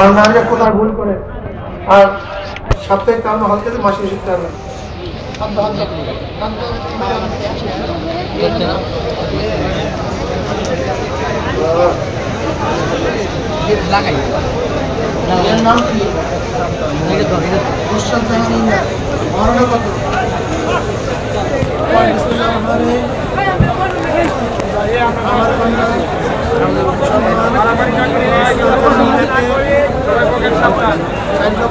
আর নারীরা কোথায় ভুল করে। আর সাপ্তাহিক কারণ হলকে মাসে শিখতে হবে। নাম কি? মহারণা কত? আমার